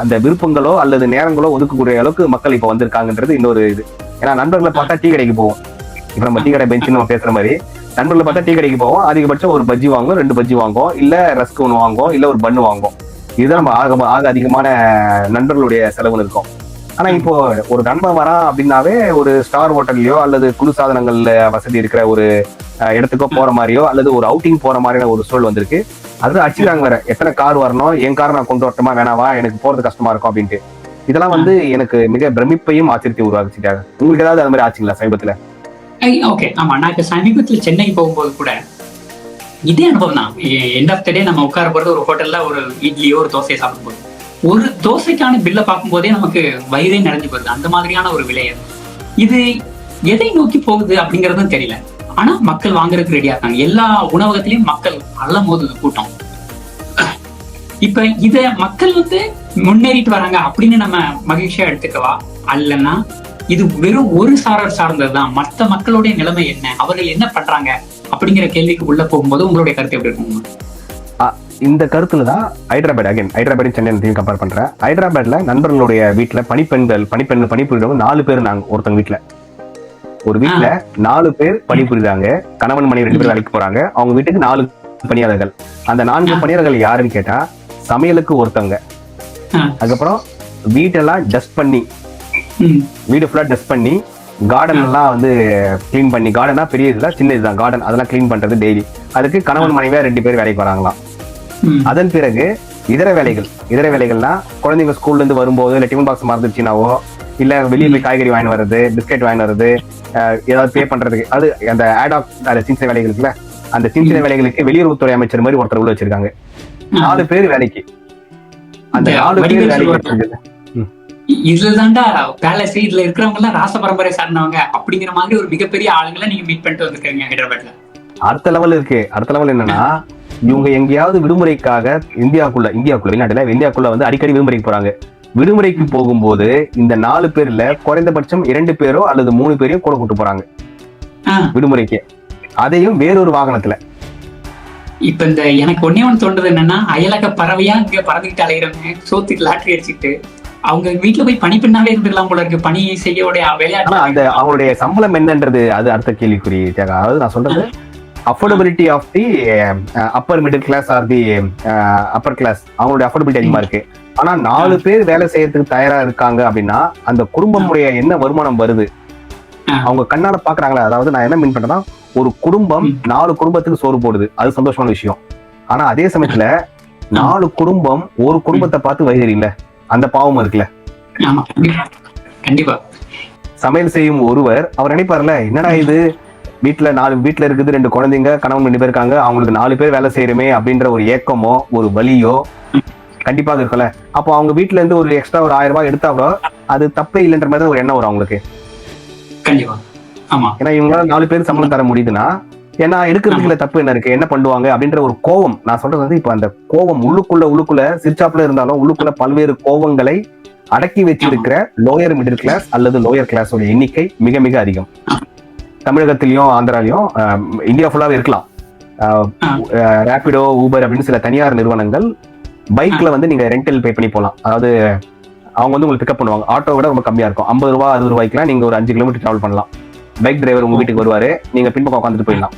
அந்த விருப்பங்களோ அல்லது நேரங்களோ ஒதுக்கக்கூடிய அளவுக்கு மக்கள் இப்ப வந்திருக்காங்கன்றது இன்னொரு இது. ஏன்னா நண்பர்களை பார்த்தா டீ கடைக்கு போவோம். இப்ப நம்ம டீ கடை பெஞ்சுன்னு நம்ம பேசுற மாதிரி. நண்பர்களை பார்த்தா டீ கடைக்கு போவோம். அதிகபட்சம் ஒரு பஜ்ஜி வாங்குவோம் ரெண்டு பஜ்ஜி வாங்குவோம் இல்ல ரஸ்க் ஒன்று வாங்குவோம் இல்ல ஒரு பண்ணு வாங்குவோம். இதுதான் நம்ம ஆக ஆக அதிகமான நண்பர்களுடைய செலவு இருக்கும். ஆனா இப்போ ஒரு நண்பன் வரான் அப்படின்னாவே ஒரு ஸ்டார் ஹோட்டல்லையோ அல்லது குளிர்சாதனங்கள்ல வசதி இருக்கிற ஒரு இடத்துக்கோ போற மாதிரியோ அல்லது ஒரு அவுட்டிங் போற மாதிரியான ஒரு சூழல் வந்திருக்கு. அது அடிச்சுக்கிறாங்க வேற. எத்தனை கார் வரணும்? என் கார் நான் கொண்டு வரட்டுமா? வேணாவா? எனக்கு போறது கஷ்டமா இருக்கும் அப்படின்ட்டு. இதெல்லாம் வந்து எனக்கு மிக பிரமிப்பையும் ஆச்சரியத்தை உருவாக்குச்சிட்டாங்க. உங்களுக்கு ஏதாவது அது மாதிரி ஆச்சுங்களா சமீபத்துல? ஓகே ஆமா நான் இப்ப சமீபத்துல சென்னை போகும்போது கூட இதே அனுபவம் தான். எண்ட் ஆஃப் த டே நம்ம உட்கார போறது ஒரு ஹோட்டல்ல ஒரு இட்லியோ ஒரு தோசையை சாப்பிடும்போது. ஒரு தோசைக்கான பில்லை பார்க்கும்போதே நமக்கு வயிறே நிறைஞ்சு போகுது. அந்த மாதிரியான ஒரு விலை இது எதை நோக்கி போகுது அப்படிங்கறதும் தெரியல. ஆனா மக்கள் வாங்குறதுக்கு ரெடியா இருக்காங்க. எல்லா உணவகத்திலயும் மக்கள் அள்ளம் போது கூட்டம். இப்ப இத மக்கள் வந்து முன்னேறிட்டு வராங்க அப்படின்னு நம்ம மகிழ்ச்சியா எடுத்துக்கவா? அல்லன்னா இது வெறும் ஒரு சாரர் சார்ந்ததுதான். மற்ற மக்களுடைய நிலைமை என்ன? அவர்கள் என்ன பண்றாங்க? அப்படிங்கிற கேள்விக்கு உள்ள போகும்போது உங்களுடைய கருத்து எப்படி இருக்கும் இந்த கருத்துல தான் ஹைதராபாத் அகைன் ஹைதராபாத் சென்னை கம்பேர் பண்றேன். ஹைதராபாத்ல நண்பர்களுடைய வீட்டுல பணிப்பெண்கள் பணிப்பெண்கள் பணிபுரிறவங்க நாலு பேர் நாங்க ஒருத்தங்க வீட்டுல ஒரு வீட்டுல நாலு பேர் பணிபுரியுறாங்க கணவன் மனைவி ரெண்டு பேர் வேலைக்கு போறாங்க. அவங்க வீட்டுக்கு நாலு பணியாளர்கள். அந்த நான்கு. பணியாளர்கள் யாருன்னு கேட்டா சமையலுக்கு ஒருத்தவங்க. அதுக்கப்புறம் வீட்டெல்லாம் டஸ்ட் பண்ணி வீடு ஃபுல்லா டஸ்ட் பண்ணி கார்டன் எல்லாம் வந்து க்ளீன் பண்ணி கார்டனா பெரிய இதுதான் சின்ன இதுதான். கார்டன் அதெல்லாம் க்ளீன் பண்றது டெய்லி அதுக்கு கணவன் மனைவியா ரெண்டு பேர் வேலைக்கு வராங்களாம். அதன் பிறகு இதர வேலைகள் இதர வேலைகள்னா குழந்தைங்க ஸ்கூல்ல இருந்து வரும்போது இல்ல டிஃபன் பாக்ஸ் மறந்துச்சுனாவோ இல்ல வெளியே போய் காய்கறி வாங்கி வர்றது பிஸ்கெட் வாங்கி வர்றது ஏதாவது பே பண்றதுக்கு அது அந்த ஆடாக் அந்த சின்ன சின்ன வேலைகள் இருக்குல்ல அந்த சின்ன வேலைகளுக்கு வெளியுறவுத்துறை அமைச்சர் மாதிரி ஒருத்தர் உள்ள வச்சிருக்காங்க. நாலு பேர் வேலைக்கு. அந்த நாலு பேர் வேலைக்கு. இதுலதான்டா பேலஸ் இதுல இருக்கிறவங்க எல்லாம் ராச பரம்பரை சார்ந்தவங்க. அப்படிங்கிற மாதிரி ஒரு மிகப்பெரிய ஆளுங்களை நீங்க மீட் பண்ணிட்டு வந்திருக்கீங்க ஹைதராபாத்ல. அடுத்த லெவல் இருக்கு. அடுத்த லெவல் என்னன்னா இவங்க எங்கேயாவது விடுமுறைக்காக இந்தியாக்குள்ள இந்தியாக்குள்ள வெளிநாட்டுல இந்தியாக்குள்ள வந்து அடிக்கடி விடுமுறைக்கு போறாங்க. விடுமுறைக்கு போகும்போது இந்த நாலு பேர்ல குறைந்தபட்சம் இரண்டு பேரோ அல்லது மூணு பேரையும் கூட கூட்டு போறாங்க. விடுமுறைக்கு. அதையும் வேறொரு வாகனத்துல. இப்ப இந்த எனக்கு ஒன்னே ஒண்ணு தோன்றது என்னன்னா அயலக பறவையா இங்க பறந்துகிட்டு அலையிறவங்க சோத்துக்கு லாட்டரி அடிச்சுட்டு அவங்க வீட்டுல போய் பணி பண்ணாவே இருந்துடலாம் போல இருக்கு. பணி செய்யக்கூடிய ஆனா அந்த விளையாட்டு அவங்களுடைய சம்பளம் என்னன்றது அது அடுத்த கேள்விக்குறி. அதாவது நான் சொல்றது affordability of the upper middle class or the upper class அவங்களுடைய அஃபோர்டபிலிட்டி அதிகமா இருக்கு. ஆனா நாலு பேர் வேலை செய்யறதுக்கு தயாரா இருக்காங்க அப்படின்னா அந்த குடும்பமுடைய என்ன வருமானம் வருது. அவங்க கண்ணால பாக்குறாங்களா அதாவது நான் என்ன மீன் பண்றேன்னா ஒரு குடும்பம். நாலு குடும்பத்துக்கு சோறு போடுது. அது சந்தோஷமான விஷயம். ஆனா அதே சமயத்துல நாலு குடும்பம் ஒரு குடும்பத்தை பார்த்து வயிறு இல்ல அந்த பாவம் இருக்குல்ல. கண்டிப்பா. சமையல் செய்யும் ஒருவர் அவர் நினைப்பார்ல என்னடா இது? வீட்டுல நாலு வீட்டுல இருக்குது ரெண்டு குழந்தைங்க கணவன் ரெண்டு பேர் இருக்காங்க அவங்களுக்கு நாலு பேர் வேலை செய்யறமே அப்படின்ற ஒரு ஏக்கமோ ஒரு வலியோ கண்டிப்பாக இருக்கும்ல. அப்போ அவங்க வீட்டுல இருந்து ஒரு எக்ஸ்ட்ரா ஒரு ஆயிரம் ரூபாய் எடுத்தா கூட அது தப்பே இல்லைன்ற மாதிரி ஒரு எண்ணம் வரும் அவங்களுக்கு. கண்டிப்பா. ஆமா. ஏன்னா இவங்களால நாலு பேர் சம்பளம் தர முடியுதுன்னா ஏன்னா எடுக்கிறதுக்குள்ள தப்பு என்ன இருக்கு? என்ன பண்ணுவாங்க? அப்படின்ற ஒரு கோவம். நான் சொல்றது வந்து இப்ப அந்த கோவம் உள்ளுக்குள்ள உள்ளுக்குள்ள சிரிச்சாப்புல இருந்தாலும் உள்ளுக்குள்ள பல்வேறு கோவங்களை அடக்கி வச்சிருக்கிற லோயர் மிடில் கிளாஸ் அல்லது லோயர் கிளாஸோட எண்ணிக்கை மிக மிக அதிகம். தமிழகத்திலயும் ஆந்திராலையும் இந்தியா ஃபுல்லாவே இருக்கலாம். ரேபிடோ ஊபர் அப்படின்னு சில தனியார் நிறுவனங்கள் பைக்ல வந்து நீங்க ரெண்டல் பே பண்ணி போகலாம் அதாவது அவங்க வந்து உங்களுக்கு பிக்கப் பண்ணுவாங்க. ஆட்டோ விட ரொம்ப கம்மியா இருக்கும். ஐம்பது ரூபா அறுபது ரூபாய்க்குலாம் நீங்க ஒரு அஞ்சு கிலோமீட்டர் டிராவல் பண்ணலாம். பைக் டிரைவர் உங்க வீட்டுக்கு வருவாரு. நீங்க பின்பக்கம் உட்காந்துட்டு போயிடலாம்.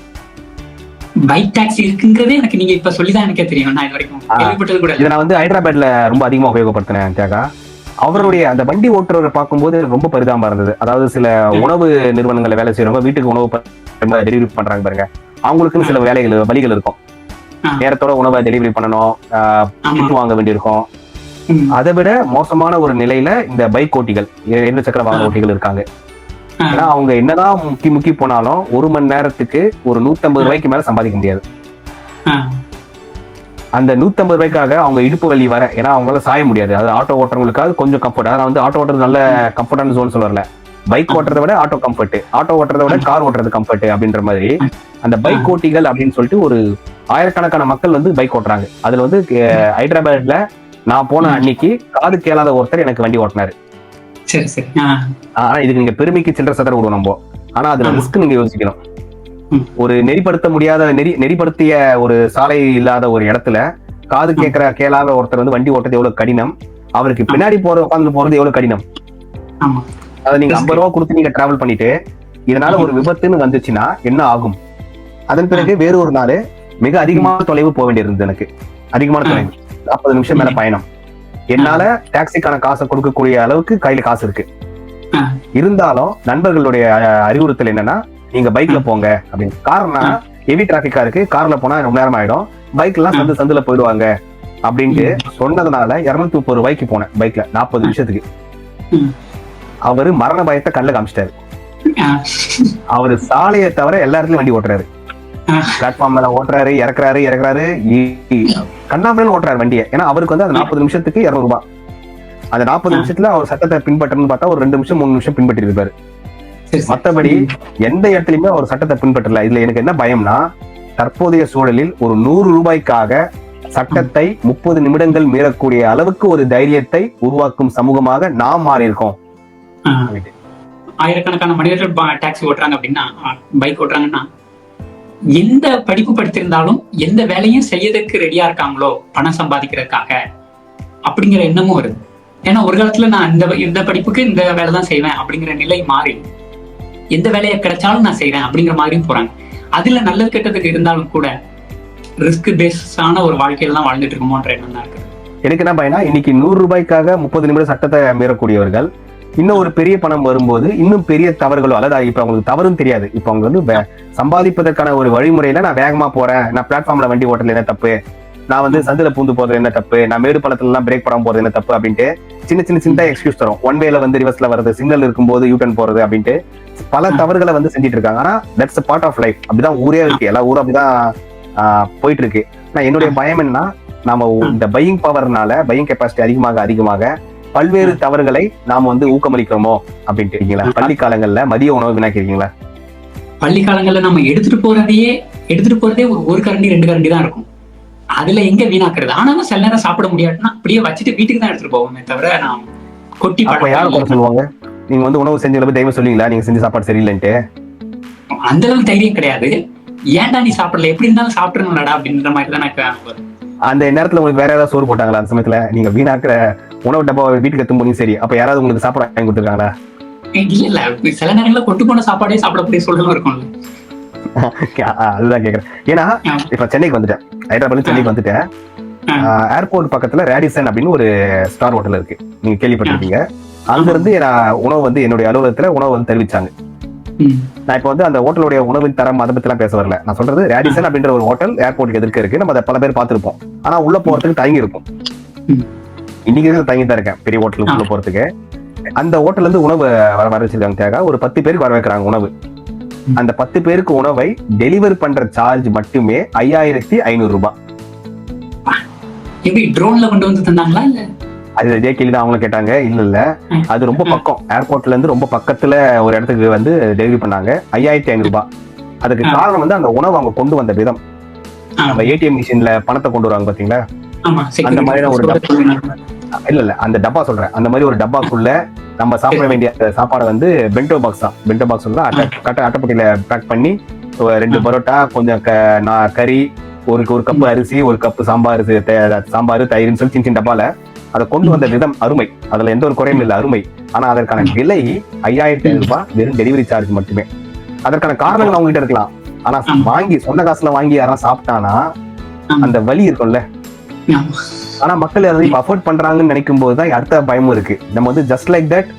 பைக் டாக்ஸி இருக்குங்கிறதே எனக்கு நீங்க இப்ப சொல்லிதான் எனக்கே தெரியும். நான் இது வரைக்கும். கேள்விப்பட்டது கூட. இதை நான் வந்து ஹைதராபாத்ல ரொம்ப அதிகமா உபயோகப்படுத்தினேன் தியாகா. அவருடைய அந்த வண்டி ஓட்டுறவரை பார்க்கும்போது ரொம்ப பரிதாபமா இருந்தது. அதாவது சில உணவு நிறுவனங்கள்ல வேலை செய்யறவங்க வீட்டுக்கு உணவு டெலிவரி பண்றாங்க பாருங்க. அவங்களுக்குன்னு சில வேலைகள் வழிகள் இருக்கும். நேரத்தோட உணவை டெலிவரி பண்ணணும். வாங்க வேண்டியிருக்கும். அதை விட மோசமான ஒரு நிலையில இந்த பைக் ஓட்டிகள் இரண்டு சக்கர வாகன. ஓட்டிகள் இருக்காங்க. ஏன்னா அவங்க என்னதான் முக்கி முக்கி போனாலும் ஒரு மணி நேரத்துக்கு ஒரு 150 ரூபாய்க்கு மேல சம்பாதிக்க முடியாது. அந்த 150 ரூபாய்க்காக அவங்க இடுப்பு வலி வர ஏன்னா அவங்களால சாய முடியாது. அது ஆட்டோ ஓட்டுறவங்களுக்காக கொஞ்சம் கம்ஃபர்ட் அதான் வந்து ஆட்டோ ஓட்டுறது நல்ல கம்ஃபர்டான ஜோன் சொல்லல. பைக் ஓட்டுறதை விட ஆட்டோ கம்ஃபர்ட் ஆட்டோ ஓட்டுறதை விட கார் ஓட்டுறது கம்ஃபர்ட் அப்படின்ற மாதிரி அந்த பைக் ஓட்டிகள் அப்படின்னு சொல்லிட்டு ஒரு ஆயிரக்கணக்கான மக்கள் வந்து பைக் ஓட்டுறாங்க. அதுல வந்து ஹைதராபாத்ல நான் போன அன்னைக்கு காது கேளாத ஒருத்தர் எனக்கு வண்டி ஓட்டினாரு. ஆனா இதுக்கு நீங்க பெருமைக்கு சில்லற சதற விடுவோம் நம்ம. ஆனா அதுல. ரிஸ்க் நீங்க யோசிக்கணும். ஒரு நெறிப்படுத்த முடியாத நெறி நெறிப்படுத்திய ஒரு சாலை இல்லாத ஒரு இடத்துல காது கேட்கிற கேளாத ஒருத்தர் வந்து வண்டி ஓட்டுறது எவ்வளவு கடினம்? அவருக்கு பின்னாடி போற உட்காந்து போறது எவ்வளவு கடினம்? அதை நீங்க. ஐம்பது ரூபா கொடுத்து நீங்க டிராவல் பண்ணிட்டு இதனால ஒரு விபத்துன்னு வந்துச்சுன்னா என்ன ஆகும்? அதன் பிறகு வேற ஒரு நாள் மிக அதிகமான தொலைவு போக வேண்டியிருந்தது எனக்கு. அதிகமான. தொலைவு. நாற்பது நிமிஷம் மேல பயணம். என்னால டாக்ஸிக்கான காசை கொடுக்கக்கூடிய அளவுக்கு கையில காசு இருக்கு. இருந்தாலும் நண்பர்களுடைய அறிவுறுத்தல் என்னன்னா நீங்க பைக்ல போங்க அப்படின்னு. காரணம் ஹெவி டிராபிக்கா இருக்கு. கார்ல போனா ரொம்ப நேரம் ஆயிடும். பைக்ல எல்லாம் சந்து சந்துல போயிடுவாங்க அப்படின்ட்டு சொன்னதுனால இருநூத்தி முப்பது ரூபாய்க்கு போனேன் பைக்ல நாற்பது நிமிஷத்துக்கு. அவரு மரண பயத்தை கண்ணுல காமிச்சிட்டாரு. அவரு சாலையை தவிர எல்லா இடத்துலயும் வண்டி ஓட்டுறாரு. பிளாட்ஃபார்ம் மேல ஓட்டுறாரு இறக்குறாரு இறக்குறாரு கண்ணாமலே ஓட்டுறாரு வண்டியை ஏன்னா அவருக்கு வந்து அந்த நாற்பது நிமிஷத்துக்கு இருநூறு ரூபாய் அந்த நாற்பது. நிமிஷத்துல அவர் சட்டத்தை பின்பற்றணும்னு பார்த்தா ஒரு ரெண்டு நிமிஷம் மூணு நிமிஷம் பின்பற்றி இருப்பாரு. மத்தபடி எந்த இடத்துலயுமே அவர் சட்டத்தை பின்பற்றல இதுல எனக்கு என்ன பயம்னா தற்போதைய சூழலில் ஒரு நூறு ரூபாய்க்காக சட்டத்தை முப்பது நிமிடங்கள் மீறக்கூடிய அளவுக்கு ஒரு தைரியத்தை உருவாக்கும் சமூகமாக நாம் மாறி இருக்கோம் ஆ. ஆயிரக்கணக்கான மனிதர்கள் டாக்ஸி ஓட்டுறாங்க அப்படின்னா பைக் ஓட்டுறாங்கன்னா எந்த படிப்பு படித்திருந்தாலும் எந்த வேலையும் செய்யறதுக்கு ரெடியா இருக்காங்களோ பணம் சம்பாதிக்கிறதுக்காக அப்படிங்கிற எண்ணமும் வருது. ஏன்னா ஒரு காலத்துல நான் இந்த இந்த படிப்புக்கு இந்த வேலை தான் செய்வேன் அப்படிங்கிற நிலை மாறி எந்த வேலையை கிடைச்சாலும் நான் செய்வேன் அப்படிங்கிற மாதிரியும் போறாங்க. அதுல நல்லது கெட்டதுக்கு இருந்தாலும் கூட ரிஸ்க் பேஸான ஒரு வாழ்க்கையில தான் வாழ்ந்துட்டு இருக்கோமோன்ற எண்ணம் தான் இருக்கு எனக்கு என்ன பயனா இன்னைக்கு நூறு ரூபாய்க்காக முப்பது நிமிடம் சட்டத்தை மீறக்கூடியவர்கள் இன்னும் ஒரு பெரிய பணம் வரும்போது இன்னும் பெரிய தவறுகளோ அல்லது இப்ப அவங்களுக்கு தவறும் தெரியாது. இப்ப அவங்க வந்து சம்பாதிப்பதற்கான ஒரு வழிமுறையில நான் வேகமா போறேன். நான் பிளாட்ஃபார்ம்ல வண்டி ஓட்டுறது என்ன தப்பு? நான் வந்து சந்தில பூந்து போறது என்ன தப்பு? நான் மேடு பள்ளத்துல எல்லாம் பிரேக் படாம போறது என்ன தப்பு? அப்படின்ட்டு சின்ன சின்ன சின்ன எக்ஸ்கியூஸ் தரும். ஒன் வேல வந்து ரிவர்ஸ்ல வருது சிக்னல் இருக்கும்போது யூ டர்ன் போறது அப்படின்ட்டு பல தவறுகளை வந்து செஞ்சுட்டு இருக்காங்க. ஆனா தட்ஸ் பார்ட் ஆஃப் லைஃப் அப்படிதான் ஊரே இருக்கு. எல்லா ஊரும் அப்படிதான் போயிட்டு இருக்கு. நான் என்னுடைய பயம் என்னன்னா நாம இந்த பையிங் பவர்னால பையிங் கெப்பாசிட்டி அதிகமாக அதிகமாக பல்வேறு தவறுகளை நாம வந்து ஊக்கமளிக்கிறோமோ அப்படின்ட்டு இருக்கீங்களா பள்ளி காலங்கள்ல மதிய உணவு வினாக்கிறீங்களா? பள்ளி காலங்கள்ல நம்ம எடுத்துட்டு போறதையே எடுத்துட்டு போறதே ஒரு கரண்டி ரெண்டு கரண்டி தான் இருக்கும். அதுல எங்க வீணாக்குறது? ஆனாலும் சில நேரம் சாப்பிட முடியாதுன்னா அப்படியே வச்சுட்டு வீட்டுக்கு தான் எடுத்துட்டு போவோமே தவிர நான் கொட்டி அப்ப யார் குறை பழக்கம் சொல்லுவாங்க? நீங்க வந்து உணவு போய் தெய்வம் சொல்லுவீங்களா? நீங்க செஞ்ச சாப்பாடு சரியில்லைன்ட்டு. அந்த அளவுக்கு தைரியம் கிடையாது. ஏன்டா நீ சாப்பிடல? எப்படி இருந்தாலும் சாப்பிடணும்லடா அப்படின்ற மாதிரி தான் எனக்கு. அந்த நேரத்துல உங்களுக்கு வேற ஏதாவது சோறு போட்டாங்களா அந்த சமயத்துல? நீங்க வீணாக்குற உணவு டப்பா வீட்டுக்கு எத்தும் போதும் சரி. அப்ப யாராவது உங்களுக்கு சாப்பாடு வாங்கி கொடுத்துருக்காங்களா? இல்ல இல்ல. சில நேரங்கள்ல கொண்டு போன சாப்பாடே சாப்பிடக்கூடிய சூழலும் இருக்கும்ல. அதுதான் கேக்குறேன். ஏன்னா. இப்ப சென்னைக்கு வந்துட்டேன். ஹைதராபாத்ல சென்னைக்கு வந்துட்டேன். ஏர்போர்ட் பக்கத்துல ரேடிசன் அப்படின்னு ஒரு ஸ்டார் ஹோட்டல் இருக்கு. நீங்க கேள்விப்பட்டிருக்கீங்க அங்க இருந்து நான் உணவு வந்து என்னுடைய அலுவலகத்துல உணவு வந்து தெரிவிச்சாங்க. நான் இப்போ வந்து அந்த ஹோட்டலுடைய உணவின் தரம் அதை பத்தி எல்லாம் பேச வரல. நான் சொல்றது ரேடிசன் அப்படின்ற ஒரு ஹோட்டல் ஏர்போர்ட்டுக்கு எதிர்க்க இருக்கு. நம்ம அதை பல பேர் பார்த்திருப்போம். ஆனா உள்ள போறதுக்கு தயங்கி இருக்கும். இன்னைக்கு இருக்கிறது தயங்கி தான் இருக்கேன். பெரிய ஹோட்டலுக்கு உள்ள போறதுக்கு. அந்த ஹோட்டல்ல இருந்து உணவு வர வர வச்சிருக்காங்க தியாகா. ஒரு பத்து பேருக்கு வர வைக்கிறாங்க உணவு. அந்த பத்து பேருக்கு உணவை டெலிவர் பண்ற சார்ஜ் மட்டுமே ஐயாயிரத்தி ஐநூறு ரூபாய் எப்படி ட்ரோன்ல கொண்டு வந்து தந்தாங்களா இல்ல? அது இதே கேள்வி தான் அவங்க கேட்டாங்க. இல்ல இல்ல. அது ரொம்ப பக்கம். ஏர்போர்ட்ல இருந்து ரொம்ப பக்கத்துல ஒரு இடத்துக்கு வந்து டெலிவரி பண்ணாங்க. ஐயாயிரத்தி ஐநூறு ரூபாய் அதுக்கு. காரணம் வந்து அந்த உணவு அவங்க கொண்டு வந்த விதம். நம்ம ஏடிஎம் மிஷின்ல பணத்தை கொண்டு வருவாங்க பாத்தீங்களா? அந்த மாதிரியான ஒரு. இல்ல இல்ல அந்த டப்பா சொல்றேன். அந்த மாதிரி ஒரு டப்பாக்குள்ள நம்ம சாப்பிட வேண்டிய சாப்பாடை வந்து பென்டோ பாக்ஸ் தான். பென்டோ பாக்ஸ் வந்து அட்டை கட்ட அட்டைப்பட்டியில பேக் பண்ணி ரெண்டு. பரோட்டா கொஞ்சம் க- நா- கறி ஒரு ஒரு கப்பு அரிசி ஒரு கப்பு சாம்பார் சாம்பார் தயிர்னு சொல்லி சின்ன சின்ன டப்பால அதை கொண்டு வந்த விதம் அருமை. அதுல எந்த ஒரு குறையும் இல்லை அருமை. ஆனா அதற்கான விலை ஐயாயிரத்தி ஐநூறு ரூபாய் வெறும் டெலிவரி சார்ஜ் மட்டுமே. அதற்கான காரணங்கள் அவங்க கிட்ட இருக்கலாம். ஆனா. வாங்கி சொந்த காசுல வாங்கி யாராவது சாப்பிட்டானா. அந்த வலி இருக்கும்ல. ஆனா மக்கள் அதை அஃபோர்ட் பண்றாங்கன்னு நினைக்கும் போது தான் அடுத்த பயமும் இருக்கு. நம்ம வந்து ஜஸ்ட் லைக் தட்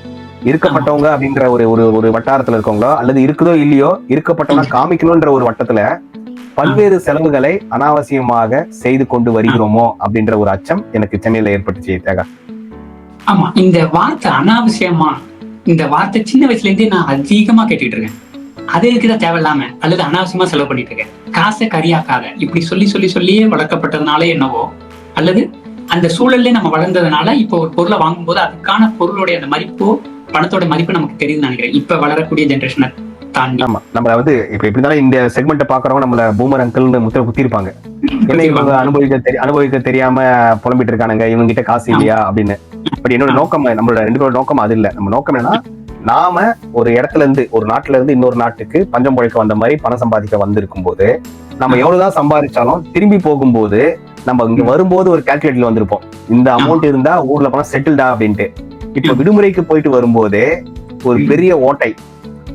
இருக்கப்பட்டவங்க அப்படின்ற ஒரு ஒரு ஒரு வட்டாரத்துல இருக்கவங்களோ அல்லது இருக்குதோ இல்லையோ இருக்கப்பட்டவங்க காமிக்கணும்ன்ற ஒரு வட்டத்துல பல்வேறு செலவுகளை அனாவசியமாக செய்து கொண்டு வருகிறோமோ அப்படின்ற ஒரு அச்சம் எனக்கு சென்னையில ஏற்பட்டுச்சு தேகா ஆமா இந்த வார்த்தை அனாவசியமா இந்த வார்த்தை சின்ன வயசுல இருந்தே நான் அதிகமா கேட்டுட்டு இருக்கேன் அது இருக்குதான் தேவையில்லாம அல்லது அனாவசியமா செலவு பண்ணிட்டு இருக்கேன். காசை கரியாக்காத இப்படி சொல்லி சொல்லி சொல்லியே வளர்க்கப்பட்டதுனால என்னவோ அல்லது அந்த சூழல்ல நம்ம வளர்ந்ததுனால இப்போ ஒரு பொருளை வாங்கும்போது அதுக்கான பொருளுடைய அந்த மதிப்போ பணத்தோட மதிப்பு நமக்கு தெரியுதுன்னு நினைக்கிறேன். இப்ப வளரக்கூடிய ஜென்ரேஷனை தாண்டி. ஆமா. நம்ம வந்து இப்ப எப்படி இருந்தாலும் இந்த செக்மெண்ட்டை பாக்குறவங்க நம்மள பூமர் அங்கிள்னு முத்திர குத்திருப்பாங்க. என்ன இவங்க அனுபவிக்க தெரி அனுபவிக்க தெரியாம புலம்பிட்டு இருக்கானுங்க இவங்க கிட்ட காசு இல்லையா அப்படின்னு. பட் என்னோட நோக்கம் நம்மளோட ரெண்டு பேரோட நோக்கம் அது இல்ல. நம்ம நோக்கம் என்னன்னா நாம ஒரு இடத்துல இருந்து ஒரு நாட்டுல இருந்து இன்னொரு நாட்டுக்கு பஞ்சம் பொழைக்க வந்த மாதிரி பணம் சம்பாதிக்க வந்திருக்கும் போது நம்ம எவ்வளவுதான் சம்பாதிச்சாலும் திரும்பி போகும்போது நம்ம இங்க வரும்போது ஒரு கால்குலேட்டர்ல வந்திருப்போம். இந்த அமௌண்ட் இருந்தா ஊர்ல போனா செட்டில்டா அப்படின்ட்டு. இப்ப விடுமுறைக்கு போயிட்டு வரும்போதே ஒரு பெரிய ஓட்டை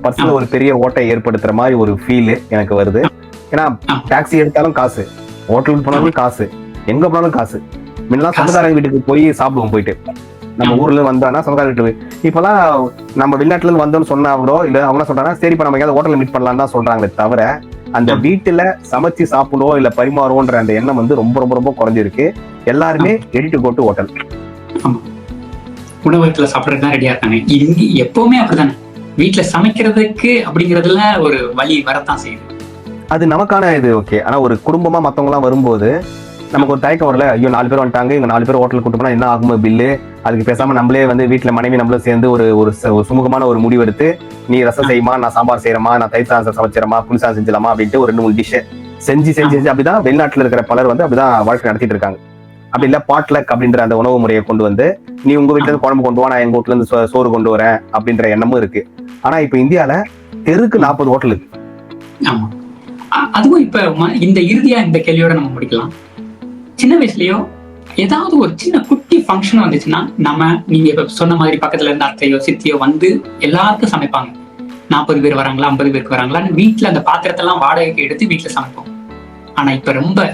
பர்சனல் ஒரு பெரிய ஓட்டை ஏற்படுத்துற மாதிரி ஒரு ஃபீல் எனக்கு வருது. ஏன்னா டாக்ஸி எடுத்தாலும் காசு. ஹோட்டலுக்கு போனாலும் காசு. எங்க போனாலும் காசு. முன்னெல்லாம் சொந்தக்காரங்க வீட்டுக்கு போய் சாப்பிடுவோம் போயிட்டு. நம்ம. ஊர்ல வந்தானா சொந்தக்கார வீட்டுக்கு இப்பெல்லாம் நம்ம வெளிநாட்டுல இருந்து வந்தோம்னு சொன்னா கூட இல்ல அவங்க சொல்றாங்கன்னா சரி இப்ப நம்ம எங்கேயாவது ஹோட்டல்ல மீட் பண்ணலாம் தான் சொல்றாங்களே தவிர அந்த. வீட்டுல சமைச்சு சாப்பிடுவோம் இல்ல பரிமாறுவோன்ற அந்த எண்ணம் வந்து ரொம்ப ரொம்ப ரொம்ப குறைஞ்சிருக்கு. எல்லாருமே ready to go to hotel உணவகத்துல சாப்பிடறதுக்கு தான் ரெடியா இருக்காங்க. இங்க எப்பவுமே அப்படித்தானே வீட்டுல சமைக்கிறதுக்கு அப்படிங்கறதுல ஒரு வழி வரத்தான் செய்யுது. அது நமக்கான இது ஓகே ஆனா ஒரு குடும்பமா மத்தவங்க எல்லாம் வரும்போது நமக்கு ஒரு தயக்கம் வரல. ஐயோ நாலு பேர் வந்துட்டாங்க. இங்க நாலு பேர் ஹோட்டலுக்கு கூட்டு என்ன ஆகுமோ பில்லு அதுக்கு பேசாம நம்மளே வந்து வீட்டுல மனைவி நம்மளும் சேர்ந்து ஒரு ஒரு ஒரு சுமூகமான ஒரு முடிவு எடுத்து நீ ரசம் செய்யுமா நான் சாம்பார் செய்யறமா நான் தயிர் சாதம் சமைச்சிடமா புளிசாதம் செஞ்சலாமா அப்படின்ட்டு ஒரு ரெண்டு மூணு டிஷ் செஞ்சு செஞ்சு செஞ்சு அப்படிதான் வெளிநாட்டுல இருக்கிற பலர் வந்து அப்படிதான் வாழ்க்கை நடத்திட்டு இருக்காங்க. அப்படி இல்ல பாட்லக் அப்படின்ற அந்த உணவு முறையை கொண்டு வந்து நீ உங்க வீட்டுல இருந்து குழம்பு கொண்டு வா நான் எங்க வீட்டுல இருந்து சோறு கொண்டு வரேன். அப்படின்ற எண்ணமும் இருக்கு. ஆனா இப்ப இந்தியால தெருக்கு நாற்பது ஹோட்டல் இருக்கு. அதுவும் இப்ப இந்த இறுதியா இந்த கேள்வியோட நம்ம முடிக்கலாம். சின்ன வயசுலயோ ஏதாவது ஒரு சின்ன குட்டி ஃபங்க்ஷன் வந்துச்சுன்னா நம்ம நீங்க இப்ப சொன்ன மாதிரி பக்கத்துல இருந்து அத்தையோ சித்தியோ வந்து எல்லாருக்கும் சமைப்பாங்க. நாற்பது பேர் வராங்களா ஐம்பது பேருக்கு வராங்களான்னு வீட்டுல அந்த பாத்திரத்தெல்லாம் வாடகைக்கு எடுத்து வீட்டுல சமைப்போம். ஆனா இப்ப ரொம்ப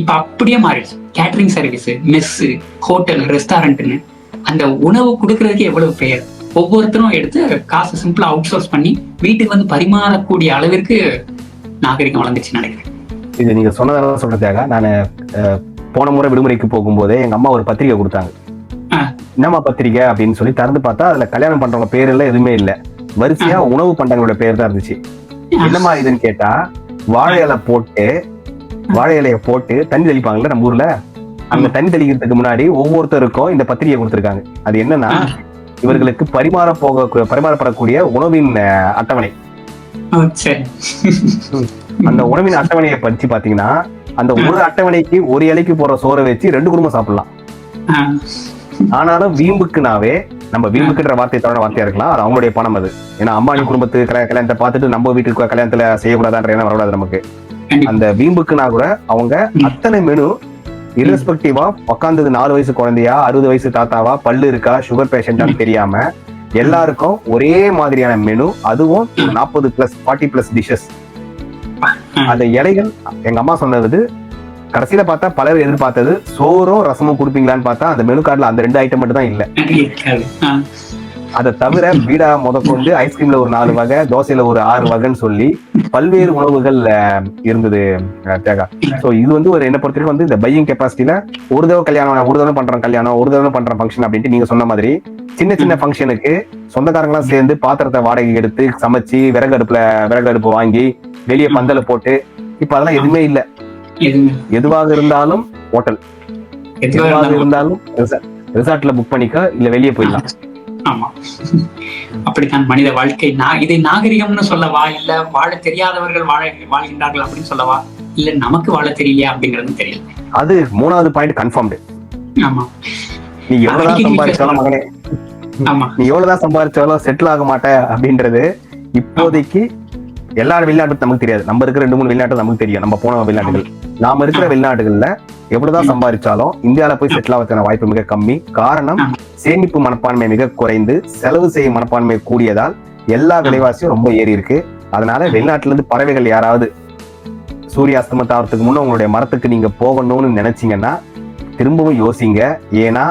இப்ப அப்படியே மாறிடுச்சு. கேட்டரிங் சர்வீஸ் மெஸ் ஹோட்டல் ரெஸ்டாரண்ட்னு அந்த உணவு கொடுக்கறதுக்கு எவ்வளவு பெயர் ஒவ்வொருத்தரும் எடுத்து காசு சிம்பிளா அவுட் சோர்ஸ் பண்ணி வீட்டுக்கு வந்து பரிமாறக்கூடிய அளவிற்கு நாகரிகம் வளர்ந்துச்சுன்னு நினைக்கிறேன். இது நீங்க சொன்னதெல்லாம் சொல்றதுக்காக நான் போன முறை விடுமுறைக்கு போகும்போதே எங்க அம்மா ஒரு பத்திரிக்கை கொடுத்தாங்க. என்னம்மா பத்திரிக்கை அப்படின்னு சொல்லி திறந்து பார்த்தா அதுல கல்யாணம் பண்றவங்க பேர் எல்லாம் எதுவுமே இல்ல. வரிசையா உணவு பண்டங்களோட பேர் தான் இருந்துச்சு. என்னம்மா இதுன்னு கேட்டா வாழை இலை போட்டு வாழை இலைய போட்டு தண்ணி தெளிப்பாங்கல்ல நம்ம ஊர்ல? அந்த தண்ணி தெளிக்கிறதுக்கு முன்னாடி ஒவ்வொருத்தருக்கும் இந்த பத்திரிகை கொடுத்திருக்காங்க. அது என்னன்னா. இவர்களுக்கு பரிமாற போக பரிமாறப்படக்கூடிய உணவின் அட்டவணை. அந்த உணவின் அட்டவணையை படிச்சு பாத்தீங்கன்னா அந்த ஒரு அட்டவணைக்கு ஒரு இலைக்கு போற சோறை வச்சு ரெண்டு குடும்பம் சாப்பிடலாம். ஆனாலும் வீம்புக்குனாவே நம்ம வீம்புக்குன்ற வார்த்தை தவிர வார்த்தையா இருக்கலாம். அது அவங்களுடைய பணம் அது. ஏன்னா அம்பானி குடும்பத்து கல்யா- கல்யாணத்தை பார்த்துட்டு நம்ம வீட்டுக்கு கல்யாணத்துல செய்யக்கூடாதான்ற எண்ணம் வரக்கூடாது நமக்கு. அந்த வீம்புக்குனா கூட அவங்க. அத்தனை மெனு இரஸ்பெக்டிவா உட்காந்தது நாலு வயசு குழந்தையா அறுபது வயசு தாத்தாவா பல்லு இருக்கா சுகர் பேஷண்டான்னு தெரியாம எல்லாருக்கும் ஒரே மாதிரியான மெனு அதுவும் நாற்பது பிளஸ் ஃபார்ட்டி பிளஸ் டிஷஸ் அந்த இலைகள் எங்க அம்மா சொன்னது கடைசியில பார்த்தா பலர் எதிர்பார்த்தது சோறும் ரசமும் கொடுப்பீங்களான்னு பார்த்தா அந்த மெனு கார்டுல அந்த ரெண்டு ஐட்டம் மட்டும் தான் இல்ல அதை தவிர பீடா முதற்கொண்டு ஐஸ்கிரீம்ல ஒரு நாலு வகை தோசையில ஒரு ஆறு வகைன்னு சொல்லி பல்வேறு உணவுகள் அஹ், இருந்தது தேகா. சோ இது வந்து ஒரு என்ன பொறுத்தவரைக்கும் வந்து இந்த பையிங் கெப்பாசிட்டில ஒரு தடவை கல்யாணம் ஒரு தடவை பண்றோம் கல்யாணம் ஒரு தடவை பண்றோம் ஃபங்க்ஷன் அப்படின்ட்டு நீங்க சொன்ன மாதிரி சின்ன சின்ன ஃபங்க்ஷனுக்கு சொந்தக்காரங்களாம் சேர்ந்து பாத்திரத்தை வாடகை எடுத்து சமைச்சு விறகு அடுப்புல விறகு அடுப்பு வாங்கி வெளியே பந்தல போட்டு இப்ப அதெல்லாம் எதுவுமே இல்ல. எதுவாக இருந்தாலும் ஹோட்டல் எதுவாக இருந்தாலும் ரிசார்ட்ல புக் பண்ணிக்க இல்ல வெளியே போயிடலாம். ஆமா. அப்படித்தான் மனித வாழ்க்கை. நான் இதை நாகரிகம்னு சொல்லவா இல்ல வாழ தெரியாதவர்கள் வாழ வாழ்கின்றார்கள் அப்படின்னு சொல்லவா இல்ல நமக்கு வாழ தெரியலையா அப்படிங்கிறது தெரியல. அது மூணாவது பாயிண்ட் கன்ஃபார்ம்டு ஆமா. நீ எவ்வளவுதான் சம்பாதிச்சாலும் மகனே. ஆமா. நீ எவ்வளவுதான் சம்பாதிச்சாலும் செட்டில் ஆக மாட்ட அப்படின்றது இப்போதைக்கு எல்லா வெளிநாட்டு நமக்கு தெரியாது. நம்ம இருக்கிற ரெண்டு மூணு வெளிநாட்டு நமக்கு தெரியும். நம்ம போன வெளிநாட்டுகள் நாம இருக்கிற வெளிநாட்டுகள்ல எவ்வளவுதான் சம்பாதிச்சாலும் இந்தியால போய் செட்டில் ஆகிறதுக்கான வாய்ப்பு மிக கம்மி. காரணம் சேமிப்பு மனப்பான்மை மிக குறைந்து செலவு செய்யும் மனப்பான்மை கூடியதால் எல்லா விலைவாசியும் ரொம்ப ஏறி இருக்கு. அதனால வெளிநாட்டுல இருந்து பறவைகள் யாராவது சூரிய அஸ்தமத்தாவதுக்கு முன்ன உங்களுடைய மரத்துக்கு நீங்க போகணும்னு நினைச்சீங்கன்னா திரும்பவும் யோசிங்க. ஏன்னா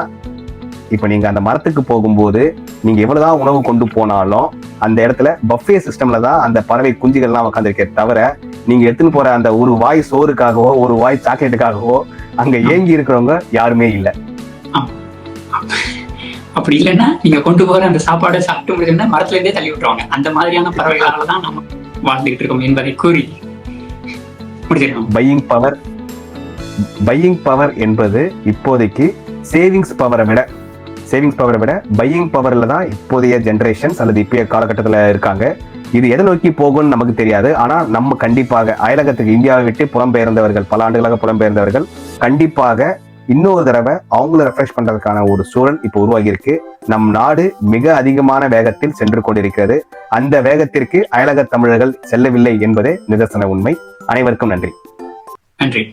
இப்ப நீங்க அந்த மரத்துக்கு போகும்போது நீங்க எவ்வளவுதான் உணவு கொண்டு போனாலும் அந்த இடத்துல பஃபே சிஸ்டம்ல தான் அந்த பறவை குஞ்சுகள்லாம் உட்காந்துருக்கே தவிர நீங்க எடுத்துன்னு போற அந்த ஒரு வாய் சோறுக்காகவோ ஒரு வாய் சாக்லேட்டுக்காகவோ அங்க ஏங்கி இருக்கிறவங்க யாருமே இல்ல. அப்படி இல்லைன்னா நீங்க கொண்டு போற அந்த சாப்பாடை சாப்பிட்டு முடிஞ்சோம்னா மரத்துல இருந்தே தள்ளி விட்டுருவாங்க. அந்த மாதிரியான பறவைகளால தான் நம்ம வாழ்ந்துகிட்டு இருக்கோம் என்பதை கூறி முடிச்சிருக்கோம் பையிங் பவர் பையிங் பவர் என்பது இப்போதைக்கு சேவிங்ஸ் பவரை விட சேவிங்ஸ் பவரை விட பையிங் பவர்ல தான் இப்போதைய ஜென்ரேஷன்ஸ் அல்லது இப்போய காலகட்டத்தில் இருக்காங்க. இது எதை நோக்கி போகும்னு நமக்கு தெரியாது. ஆனா நம்ம கண்டிப்பாக அயலகத்துக்கு இந்தியாவை விட்டு புலம்பெயர்ந்தவர்கள் பல ஆண்டுகளாக புலம்பெயர்ந்தவர்கள் கண்டிப்பாக இன்னொரு தடவை அவங்கள ரெஃப்ரெஷ் பண்றதுக்கான ஒரு சூழல் இப்போ உருவாகி இருக்கு நம் நாடு மிக அதிகமான வேகத்தில் சென்று கொண்டிருக்கிறது. அந்த வேகத்திற்கு அயலக தமிழர்கள் செல்லவில்லை என்பதே நிதர்சன உண்மை. அனைவருக்கும் நன்றி. நன்றி.